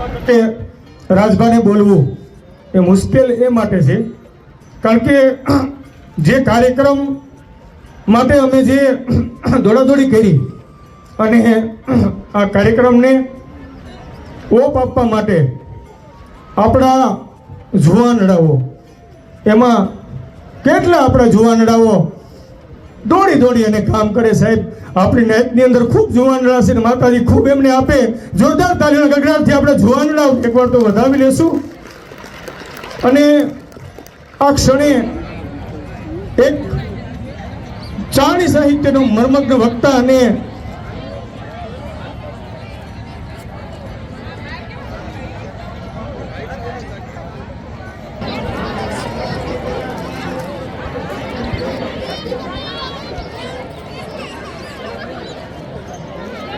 માટે રાજભાને બોલવું એ મુશ્કેલ એ માટે છે. કારણ કે જે કાર્યક્રમ માટે અમે જે દોડાદોડી કરી અને આ કાર્યક્રમને ઓપ આપવા માટે આપણા જુવાનડાઓ એમાં કેટલા આપણા જુવાનડાઓ દોડી દોડી અને કામ કરે સાહેબ. આપણી નાયકની અંદર ખૂબ જુવાનડા છે માતાજી ખૂબ એમને આપે. જોરદાર તાલીના ગગડાટથી આપણે જુવાનડા એકવાર તો વધાવી લેશું. અને આ ક્ષણે એક ચાણી સાહિત્યનો મર્મગ્ન વક્તા અને